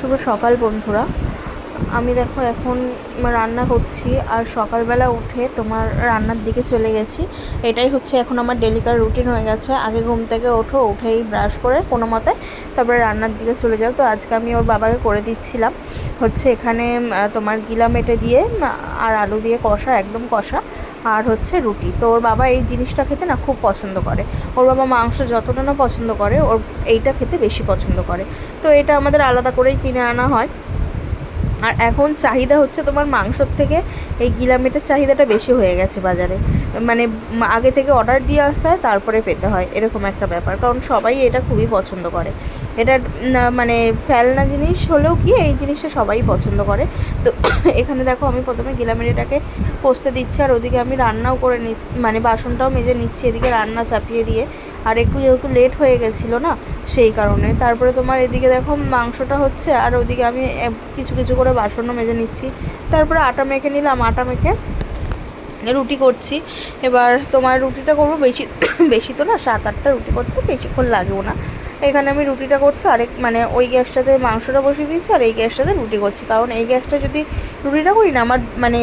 শুভ সকাল, বন্ধুরা। আমি দেখো এখন রান্না করছি, আর সকালবেলা উঠে তোমার রান্নার দিকে চলে গেছি। এটাই হচ্ছে এখন আমার ডেলিকার রুটিন হয়ে গেছে। আগে ঘুম থেকে ওঠো, উঠেই ব্রাশ করে কোনো মতে তারপরে রান্নার দিকে চলে যাও। তো আজকে আমি ওর বাবাকে করে দিচ্ছিলাম। হচ্ছে এখানে তোমার গিলা মেটে দিয়ে, আর আলু দিয়ে কষা, একদম কষা। আর হচ্ছে রুটি। তো ওর বাবা এই জিনিসটা খেতে না খুব পছন্দ করে। ওর বাবা মাংস যতটা না পছন্দ করে, ওর এইটা খেতে বেশি পছন্দ করে। তো এটা আমাদের আলাদা করেই কিনে আনা হয়। আর এখন চাহিদা হচ্ছে তোমার মাংসর থেকে এই গিলামেটের চাহিদাটা বেশি হয়ে গেছে বাজারে। মানে আগে থেকে অর্ডার দিয়ে আসতে হয়, তারপরে পেতে হয়, এরকম একটা ব্যাপার। কারণ সবাই এটা খুবই পছন্দ করে। এটা মানে ফেলনা জিনিস হলেও কি এই জিনিসটা সবাই পছন্দ করে। তো এখানে দেখো আমি প্রথমে গিলামেরিটাকে কষতে দিচ্ছি, আর ওদিকে আমি রান্নাও করে নি মানে বাসনটাও মেজে নিচ্ছি, এদিকে রান্না চাপিয়ে দিয়ে আর একটু যেহেতু লেট হয়ে গেছিল না, সেই কারণে। তারপরে তোমার এদিকে দেখো মাংসটা হচ্ছে, আর ওদিকে আমি কিছু কিছু করে বাসনও মেজে নিচ্ছি। তারপরে আটা মেখে নিলাম, আটা মেখে রুটি করছি। এবার তোমার রুটিটা করব বেশি বেশি তো না, সাত আটটা রুটি করতে বেশিক্ষণ লাগেও না। এখানে আমি রুটিটা করছি, আরেক মানে ওই গ্যাসটাতে মাংসটা বসিয়ে দিয়েছি আর এই গ্যাসটাতে রুটি করছি। কারণ এই গ্যাসটা যদি রুটিটা করি না, আমার মানে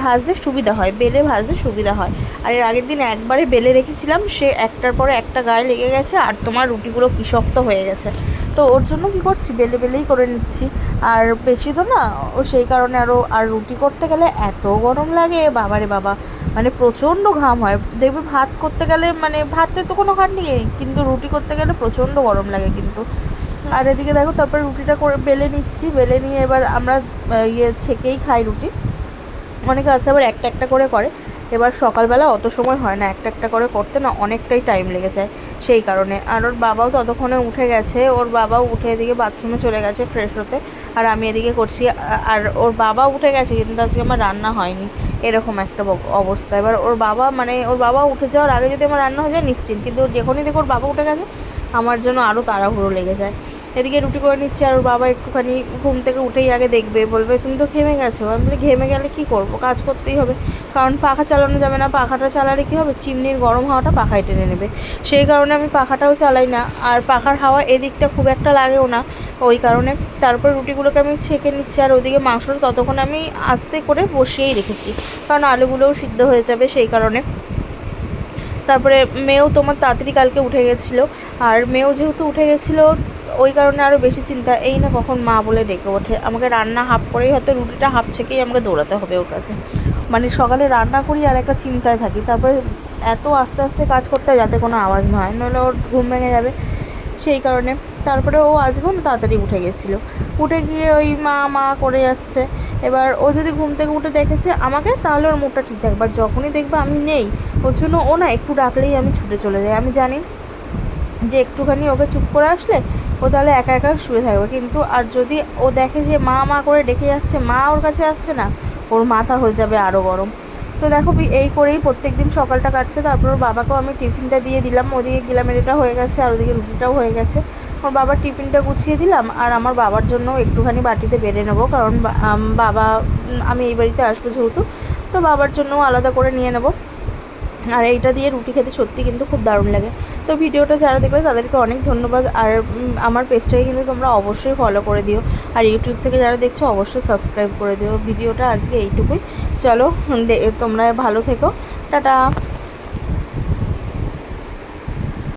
ভাজতে সুবিধা হয়, বেলে ভাজতে সুবিধা হয়। আর এর আগের দিন একবারে বেলে রেখেছিলাম, সে একটার পরে একটা গায়ে লেগে গেছে আর তোমার রুটিগুলো কি শক্ত হয়ে গেছে। তো ওর জন্য কি করছি, বেলে বেলেই করে নিচ্ছি। আর বেশি তো না, ও সেই কারণে আরও আর রুটি করতে গেলে এত গরম লাগে, বাবারে বাবা। মানে প্রচণ্ড ঘাম হয়। দেখবে ভাত করতে গেলে মানে ভাতে তো কোনো ঘাম নেই, কিন্তু রুটি করতে গেলে প্রচণ্ড গরম লাগে কিন্তু। আর এদিকে দেখো তারপর রুটিটা করে বেলে নিচ্ছি, বেলে নিয়ে এবার আমরা ইয়ে ছেঁকেই খাই রুটি। অনেকে আছে আবার একটা একটা করে করে। এবার সকালবেলা অত সময় হয় না, একটা একটা করে করতে না অনেকটাই টাইম লেগে যায়। সেই কারণে। আর ওর বাবাও ততক্ষণে উঠে গেছে, ওর বাবাও উঠে এদিকে বাথরুমে চলে গেছে ফ্রেশ হতে। আর আমি এদিকে করছি, আর ওর বাবা উঠে গেছে, কিন্তু আজকে আমার রান্না হয়নি। এরকম একটা অবস্থা। এবার ওর বাবা মানে ওর বাবা উঠে যাওয়ার আগে যদি আমার রান্না হয়ে যায়, নিশ্চিন্ত। কিন্তু যখনই দেখো ওর বাবা উঠে গেছে, আমার জন্য আরও তাড়াহুড়ো লেগে যায়। এদিকে রুটি করে নিচ্ছি আর ওর বাবা একটুখানি ঘুম থেকে উঠেই আগে দেখবে, বলবে, তুমি তো ঘেমে গেছো। আমি বলি, ঘেমে গেলে কি করব? কাজ করতেই হবে। কারণ পাখা চালানো যাবে না। পাখাটা চালালে কী হবে? চিমনির গরম হাওয়াটা পাখায় টেনে নেবে। সেই কারণে আমি পাখাটাও চালাই না। আর পাখার হাওয়া এদিকটা খুব একটা লাগেও না। ওই কারণে তারপর রুটিগুলোকে আমি ছেঁকে নিচ্ছি আর ওদিকে মাংসটা ততক্ষণ আমি আস্তে করে বসিয়েই রেখেছি। কারণ আলুগুলোও সিদ্ধ হয়ে যাবে সেই কারণে। তারপরে মেয়েও তোমার তাড়াতাড়ি কালকে উঠে গেছিল। আর মেয়েও যেহেতু উঠে গেছিল ওই কারণে আরও বেশি চিন্তা, এই না কখন মা বলে ডেকে ওঠে। আমাকে রান্না হাফ করেই হয়তো রুটিটা হাফ ছেঁকেই আমাকে দৌড়াতে হবে ওর কাছে। মানে সকালে রান্না করি আর একটা চিন্তায় থাকি, তারপরে এত আস্তে আস্তে কাজ করতে যাতে কোনো আওয়াজ না হয়, নইলে ওর ঘুম ভেঙে যাবে। সেই কারণে তারপরে ও আজকেও না তাড়াতাড়ি উঠে গেছিল। উঠে গিয়ে ওই মা মা করে যাচ্ছে। এবার ও যদি ঘুম থেকে উঠে দেখেছে আমাকে, তাহলে ওর মুখটা ঠিক থাকবে যখনই দেখবে আমি নেই, ওর জন্য ও না একটু ডাকলেই আমি ছুটে চলে যাই। আমি জানি যে একটুখানি ওকে চুপ করে আসলে, ও তাহলে একা একা শুয়ে থাকবে। কিন্তু আর যদি ও দেখে যে মা মা করে ডেকে যাচ্ছে, মা ওর কাছে আসছে না, ওর মাথা হয়ে যাবে আরও গরম। তো দেখো এই করেই প্রত্যেক দিন সকালটা কাটছে, তারপর ওর বাবাকেও আমি টিফিনটা দিয়ে দিলাম। ওদিকে গিলামেরিটা হয়ে গেছে আর ওদিকে রুটিটাও হয়ে গেছে। ওর বাবার টিফিনটা গুছিয়ে দিলাম আর আমার বাবার জন্য একটুখানি বাটিতে বেড়ে নেব, কারণ বাবা, আমি এই বাড়িতে আসব যেহেতু, তো বাবার জন্যও আলাদা করে নিয়ে নেব। আর এইটা দিয়ে রুটি খেতে সত্যি কিন্তু খুব দারুণ লাগে। তো ভিডিওটা যারা দেখবে তাদেরকে অনেক ধন্যবাদ। আর আমার পেজটাকে কিন্তু তোমরা অবশ্যই ফলো করে দিও। আর ইউটিউব থেকে যারা দেখছ অবশ্যই সাবস্ক্রাইব করে দিও। ভিডিওটা আজকে এইটুকুই। চলো তোমরা ভালো থেকো। টাটা!